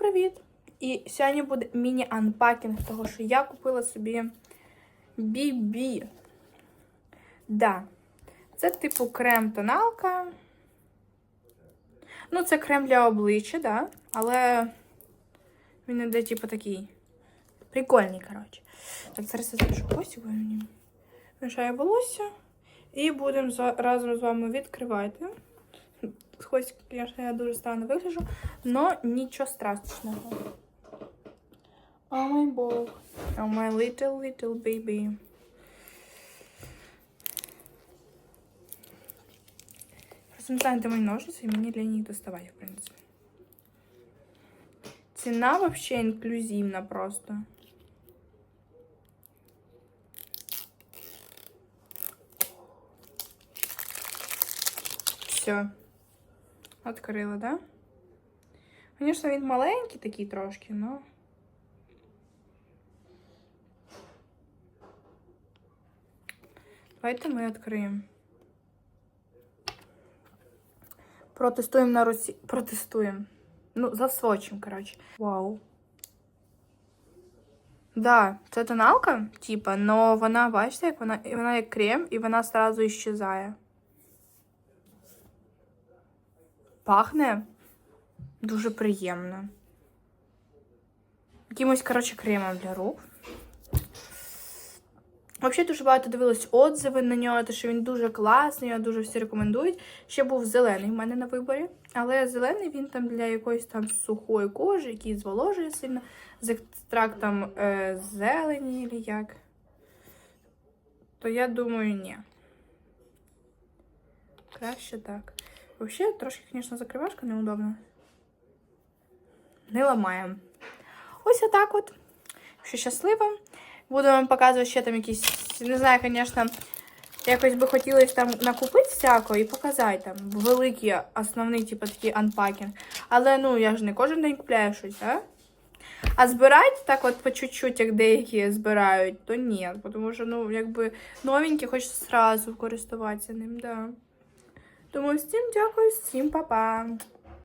привіт! І сьогодні буде міні-анпакінг того, що я купила собі BB. Да. Це типу крем-тоналка. Ну, це крем для обличчя, да? Але він іде, типу, такий. Прикольний, коротше. Так, зараз я запишу Костю, бо мені мішає волосся. І будемо разом з вами відкривати. Хоч, звісно, я дуже странно вигляджу, но нічого страшного. О май бог. О май little, little baby. Просто не знаю, де мої ножниці, і мені для них доставати, в принципі. Ціна вообще інклюзивна просто. Все. Открила, да? Звісно, він маленький такий трошки, но. Давайте ми відкриємо. Протестуємо на руці. Протестуємо. Ну, засвочимо, коротше. Вау. Да, це тоналка, типа, но вона, бачите, як вона, вона як крем, і вона сразу іщезає. Пахне дуже приємно. Якимось, коротше, кремом для рук. Взагалі дуже багато дивилось отзиви на нього, те, що він дуже класний, його дуже всі рекомендують. Ще був зелений в мене на виборі. Але зелений він там для якоїсь там сухої кожи, який зволожує сильно, з екстрактом е, зелені, чи як. То я думаю, ні. Краще так. Взагалі, трошки, звісно, закривашка неудобна. Не ламаємо. Ось отак от. Що щаслива. Буду вам показувати ще там якісь, не знаю, звісно, якось би хотілося там накупити всякого і показати там великий основний, типу, такий анпакінг. Але ну я ж не кожен день купляю щось, а? А збирати так от по чуть-чуть, як деякі збирають, то ні. Тому що, ну, якби новенькі, хочеться зразу користуватися ним, да. Тому всім дякую, всім па-па.